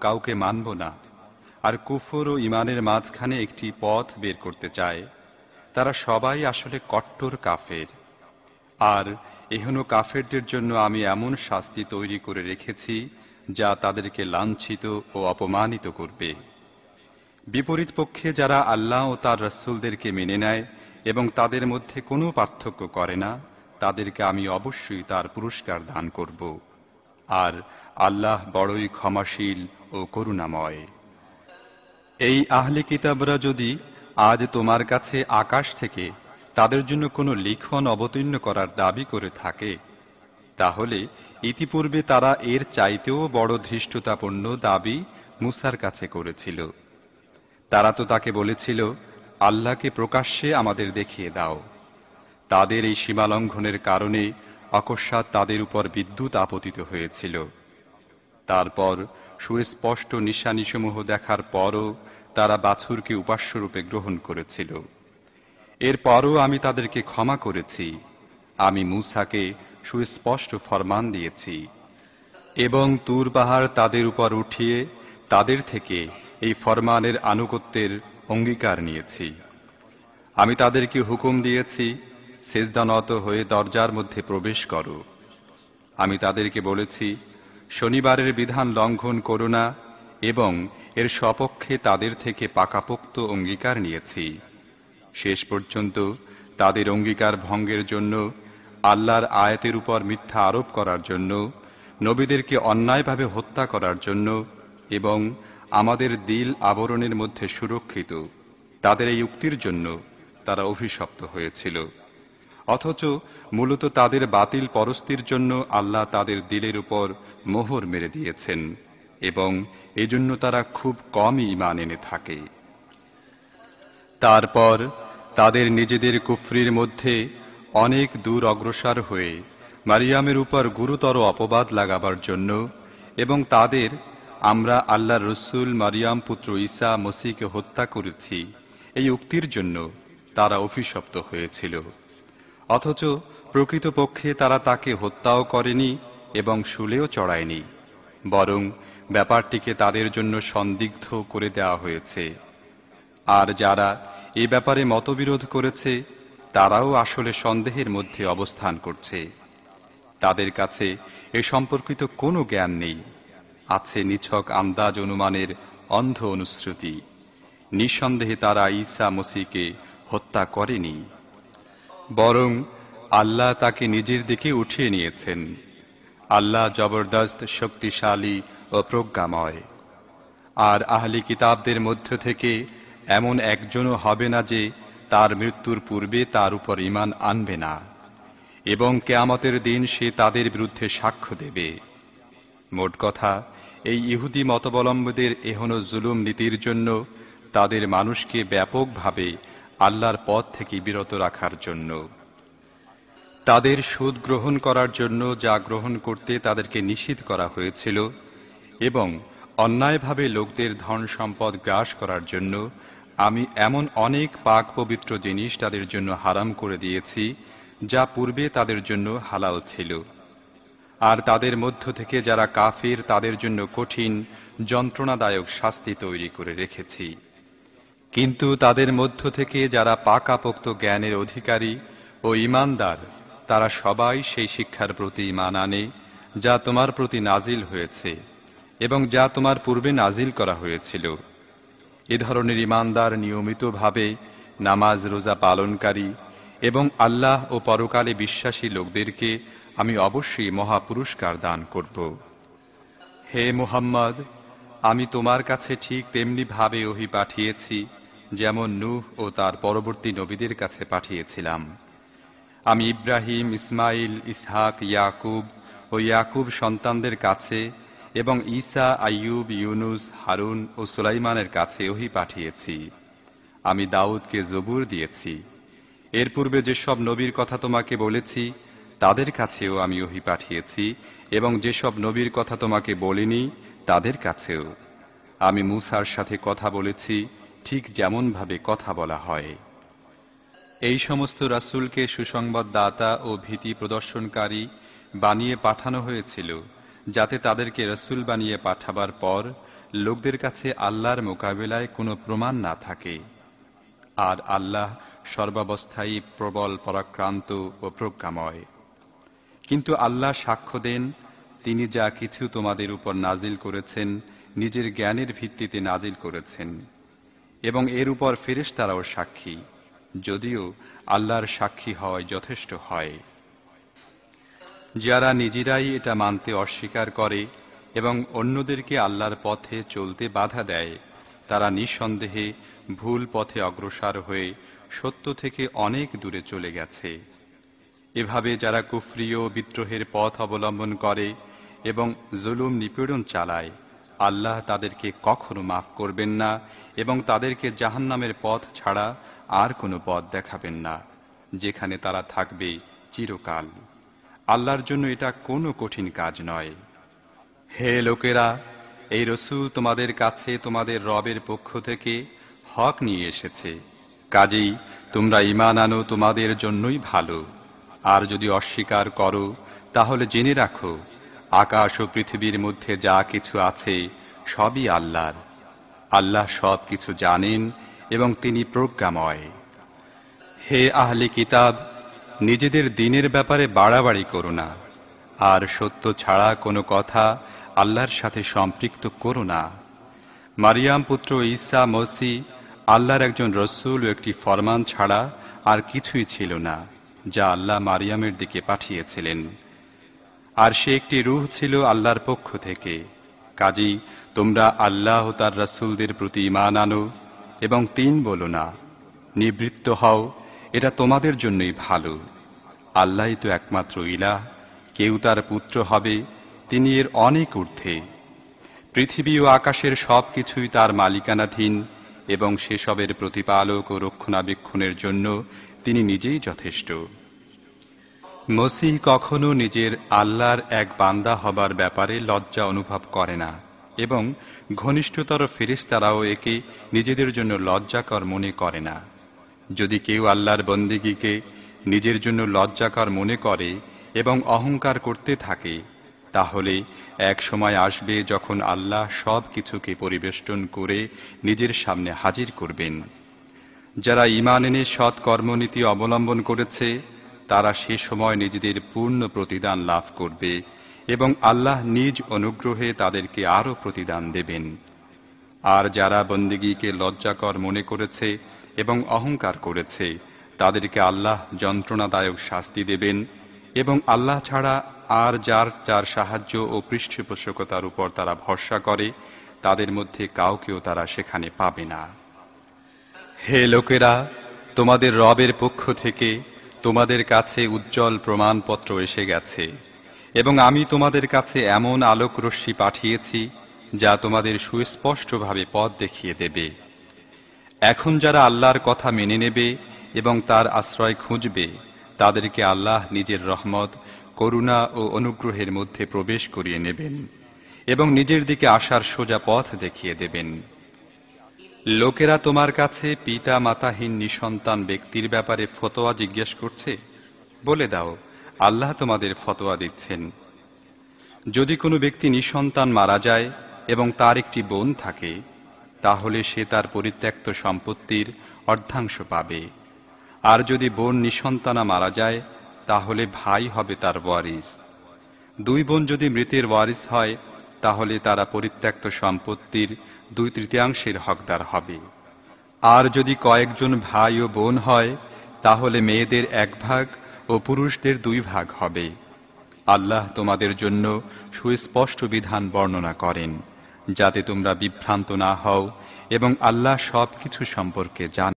কাউকে মানব না, আর কুফর ও ইমানের মাঝখানে একটি পথ বের করতে চায়। তারা সবাই আসলে কট্টর কাফের। আর এহন কাফেরদের জন্য আমি এমন শাস্তি তৈরি করে রেখেছি, যা তাদেরকে লাঞ্ছিত ও অপমানিত করবে। বিপরীত পক্ষে যারা আল্লাহ ও তার রসুলদেরকে মেনে নেয় এবং তাদের মধ্যে কোনো পার্থক্য করে না, তাদেরকে আমি অবশ্যই তার পুরস্কার দান করব। আর আল্লাহ বড়ই ক্ষমাশীল ও করুণাময়। এই আহলে কিতাবরা যদি আজ তোমার কাছে আকাশ থেকে তাদের জন্য কোনো লিখন অবতীর্ণ করার দাবি করে থাকে, তাহলে ইতিপূর্বে তারা এর চাইতেও বড় ধৃষ্টতাপূর্ণ দাবি মুসার কাছে করেছিল। তারা তো তাকে বলেছিল, আল্লাহকে প্রকাশ্যে আমাদের দেখিয়ে দাও। তাদের এই সীমালঙ্ঘনের কারণে অকস্মাৎ তাদের উপর বিদ্যুৎ আপতিত হয়েছিল। তারপর সুস্পষ্ট নিশানিসমূহ দেখার পরও তারা বাছুরকে উপাস্যরূপে গ্রহণ করেছিল। এরপরও আমি তাদেরকে ক্ষমা করেছি। আমি মুসাকে সুস্পষ্ট ফরমান দিয়েছি এবং তুর তাদের উপর উঠিয়ে তাদের থেকে এই ফরমানের আনুগত্যের অঙ্গীকার নিয়েছি। আমি তাদেরকে হুকুম দিয়েছি সেজদানত হয়ে দরজার মধ্যে প্রবেশ করো। আমি তাদেরকে বলেছি, শনিবারের বিধান লঙ্ঘন করো না এবং এর সপক্ষে তাদের থেকে পাকাপোক্ত অঙ্গীকার নিয়েছি। শেষ পর্যন্ত তাদের অঙ্গীকার ভঙ্গের জন্য, আল্লাহর আয়াতের উপর মিথ্যা আরোপ করার জন্য, নবীদেরকে অন্যায়ভাবে হত্যা করার জন্য এবং আমাদের দিল আবরণের মধ্যে সুরক্ষিত, তাদের এই উক্তির জন্য তারা অভিশপ্ত হয়েছিল। অথচ মূলত তাদের বাতিল পরস্তির জন্য আল্লাহ তাদের দিলের উপর মোহর মেরে দিয়েছেন এবং এজন্য তারা খুব কমই ইমান এনে থাকে। তারপর তাদের নিজেদের কুফরির মধ্যে অনেক দূর অগ্রসর হয়ে মারিয়ামের উপর গুরুতর অপবাদ লাগাবার জন্য এবং তাদের আমরা আল্লাহ রসুল মারিয়াম পুত্র ঈসা মসিকে হত্যা করেছি, এই উক্তির জন্য তারা অভিশপ্ত হয়েছিল। অথচ প্রকৃতপক্ষে তারা তাকে হত্যাও করেনি এবং শুলেও চড়ায়নি, বরং ব্যাপারটিকে তাদের জন্য সন্দিগ্ধ করে দেওয়া হয়েছে। আর যারা এ ব্যাপারে মতবিরোধ করেছে, তারাও আসলে সন্দেহের মধ্যে অবস্থান করছে। তাদের কাছে এ সম্পর্কিত কোনো জ্ঞান নেই। আছে নিছক আন্দাজ অনুমানের অন্ধ অনুশ্রুতি নিঃসন্দেহে তারা ঈসা মসিকে হত্যা করেনি। বরং আল্লাহ তাকে নিজের দিকে উঠিয়ে নিয়েছেন। আল্লাহ জবরদস্ত, শক্তিশালী ও প্রজ্ঞাময়। আর আহলি কিতাবদের মধ্য থেকে এমন একজনও হবে না যে তার মৃত্যুর পূর্বে তার উপর ইমান আনবে না, এবং কেয়ামতের দিন সে তাদের বিরুদ্ধে সাক্ষ্য দেবে। মোট কথা, এই ইহুদি মতবলম্বীদের এহনো জুলুম নীতির জন্য তাদের মানুষকে ব্যাপকভাবে আল্লাহর পথ থেকে বিরত রাখার জন্য। তাদের সুদ গ্রহণ করার জন্য যা গ্রহণ করতে তাদেরকে নিষিদ্ধ করা হয়েছিল এবং অন্যায়ভাবে লোকদের ধন সম্পদ গ্রাস করার জন্য আমি এমন অনেক পাক পবিত্র জিনিস তাদের জন্য হারাম করে দিয়েছি, যা পূর্বে তাদের জন্য হালাল ছিল। আর তাদের মধ্য থেকে যারা কাফির তাদের জন্য কঠিন, যন্ত্রণাদায়ক শাস্তি তৈরি করে রেখেছি। কিন্তু তাদের মধ্য থেকে যারা পাকাপোক্ত জ্ঞানের অধিকারী ও ইমানদার, তারা সবাই সেই শিক্ষার প্রতি ইমান আনে, যা তোমার প্রতি নাজিল হয়েছে এবং যা তোমার পূর্বে নাজিল করা হয়েছিল। এ ধরনের ইমানদার নিয়মিতভাবে নামাজ রোজা পালনকারী এবং আল্লাহ ও পরকালে বিশ্বাসী লোকদেরকে আমি অবশ্যই মহাপুরস্কার দান করব। হে মুহাম্মদ, আমি তোমার কাছে ঠিক তেমনি ভাবে ওহি পাঠিয়েছি যেমন নূহ ও তার পরবর্তী নবীদের কাছে পাঠিয়েছিলাম। আমি ইব্রাহিম, ইসমাইল, ইসহাক, ইয়াকুব ও ইয়াকুব সন্তানদের কাছে এবং ঈসা, আইয়ুব, ইউনুস, হারুন ও সুলাইমানের কাছে ওহি পাঠিয়েছি। আমি দাউদকে জবুর দিয়েছি। এর পূর্বে যেসব নবীর কথা তোমাকে বলেছি, তাদের কাছেও আমি ওহি পাঠিয়েছি এবং যেসব নবীর কথা তোমাকে বলিনি, তাদের কাছেও। আমি মুসার সাথে কথা বলেছি ঠিক যেমনভাবে কথা বলা হয়। এই সমস্ত রাসুলকে সুসংবাদ দাতা ও ভীতি প্রদর্শনকারী বানিয়ে পাঠানো হয়েছিল, যাতে তাদেরকে রসুল বানিয়ে পাঠাবার পর লোকদের কাছে আল্লাহর মোকাবেলায় কোনো প্রমাণ না থাকে। আর আল্লাহ সর্বাবস্থায়, প্রবল, পরাক্রান্ত ও প্রজ্ঞাময়। কিন্তু আল্লাহ সাক্ষ্য দেন, তিনি যা কিছু তোমাদের উপর নাজিল করেছেন, নিজের জ্ঞানের ভিত্তিতে নাজিল করেছেন। এবং এর উপর ফেরেশতারাও সাক্ষী, যদিও আল্লাহর সাক্ষী হওয়ায় যথেষ্ট হয়। যারা নিজেরাই এটা মানতে অস্বীকার করে এবং অন্যদেরকে আল্লাহর পথে চলতে বাধা দেয়, তারা নিঃসন্দেহে ভুল পথে অগ্রসর হয়ে সত্য থেকে অনেক দূরে চলে গেছে। এভাবে যারা কুফরিয় বিদ্রোহের পথ অবলম্বন করে এবং জুলুম নিপীড়ন চালায় আল্লাহ তাদেরকে কখনো মাফ করবেন না এবং তাদেরকে জাহান্নামের পথ ছাড়া আর কোনো পথ দেখাবেন না, যেখানে তারা থাকবে চিরকাল। আল্লাহর জন্য এটা কোনো কঠিন কাজ নয়। হে লোকেরা, এই রসুল তোমাদের কাছে তোমাদের রবের পক্ষ থেকে হক নিয়ে এসেছে। কাজেই তোমরা ইমান আনো তোমাদের জন্যই ভালো। আর যদি অস্বীকার করো, তাহলে জেনে রাখো আকাশ ও পৃথিবীর মধ্যে যা কিছু আছে, সবই আল্লাহর। আল্লাহ সব কিছু জানেন এবং তিনি প্রজ্ঞাময়। হে আহলে কিতাব, নিজেদের দিনের ব্যাপারে বাড়াবাড়ি করো না, আর সত্য ছাড়া কোনো কথা আল্লাহর সাথে সম্পৃক্ত করো না। মারিয়াম পুত্র ঈসা মসি আল্লাহর একজন রসুল ও একটি ফরমান ছাড়া আর কিছুই ছিল না, যা আল্লাহ মারিয়ামের দিকে পাঠিয়েছিলেন। আর সে একটি রুহ ছিল আল্লাহর পক্ষ থেকে। কাজী, তোমরা আল্লাহ তার রাসূলদের প্রতি ইমান আনো এবং তিন বলো না, নিবৃত্ত হও, এটা তোমাদের জন্যই ভালো। আল্লাহই তো একমাত্র ইলাহ, কেউ তার পুত্র হবে, তিনি এর অনেক ঊর্ধ্বে। পৃথিবী ও আকাশের সব কিছুই তার মালিকানাধীন এবং সেসবের প্রতিপালক ও রক্ষণাবেক্ষণের জন্য তিনি নিজেই যথেষ্ট। মসিহ কখনো নিজের আল্লাহর এক বান্দা হবার ব্যাপারে লজ্জা অনুভব করে না এবং ঘনিষ্ঠতর ফেরেশতারাও একে নিজেদের জন্য লজ্জাকর মনে করে না। যদি কেউ আল্লাহর বন্দিগিকে নিজের জন্য লজ্জাকর মনে করে এবং অহংকার করতে থাকে, তাহলে এক সময় আসবে যখন আল্লাহ সব কিছুকে পরিবেষ্টন করে নিজের সামনে হাজির করবেন। যারা ইমান এনে সৎ কর্মনীতি অবলম্বন করেছে তারা সে সময় নিজেদের পূর্ণ প্রতিদান লাভ করবে এবং আল্লাহ নিজ অনুগ্রহে তাদেরকে আরও প্রতিদান দেবেন। আর যারা বন্দিগিকে লজ্জাকর মনে করেছে এবং অহংকার করেছে, তাদেরকে আল্লাহ যন্ত্রণাদায়ক শাস্তি দেবেন এবং আল্লাহ ছাড়া আর যার যার সাহায্য ও পৃষ্ঠপোষকতার উপর তারা ভরসা করে, তাদের মধ্যে কাউকেও তারা সেখানে পাবে না। হে লোকেরা, তোমাদের রবের পক্ষ থেকে তোমাদের কাছে উজ্জ্বল প্রমাণপত্র এসে গেছে, এবং আমি তোমাদের কাছে এমন আলোক রশ্মি পাঠিয়েছি, যা তোমাদের সুস্পষ্টভাবে পথ দেখিয়ে দেবে। এখন যারা আল্লাহর কথা মেনে নেবে এবং তার আশ্রয় খুঁজবে, তাদেরকে আল্লাহ নিজের রহমত, করুণা ও অনুগ্রহের মধ্যে প্রবেশ করিয়ে নেবেন এবং নিজের দিকে আসার সোজা পথ দেখিয়ে দেবেন। লোকেরা তোমার কাছে পিতা মাতাহীন নিঃসন্তান ব্যক্তির ব্যাপারে ফতোয়া জিজ্ঞেস করছে? বলে দাও, আল্লাহ তোমাদের ফতোয়া দিচ্ছেন। যদি কোনো ব্যক্তি নিঃসন্তান মারা যায় এবং তার একটি বোন থাকে, তাহলে সে তার পরিত্যক্ত সম্পত্তির অর্ধাংশ পাবে। আর যদি বোন নিঃসন্তানা মারা যায়, তাহলে ভাই হবে তার ওয়ারিস। দুই বোন যদি মৃতের ওয়ারিস হয় তাহলে তারা পরিত্যক্ত সম্পত্তির দুই তৃতীয়াংশের হকদার হবে। আর যদি কয়েকজন ভাই ও বোন হয়, তাহলে মেয়েদের এক ভাগ ও পুরুষদের দুই ভাগ হবে। আল্লাহ তোমাদের জন্য সুস্পষ্ট বিধান বর্ণনা করেন, যাতে তোমরা বিভ্রান্ত না হও এবং আল্লাহ সব কিছু সম্পর্কে জান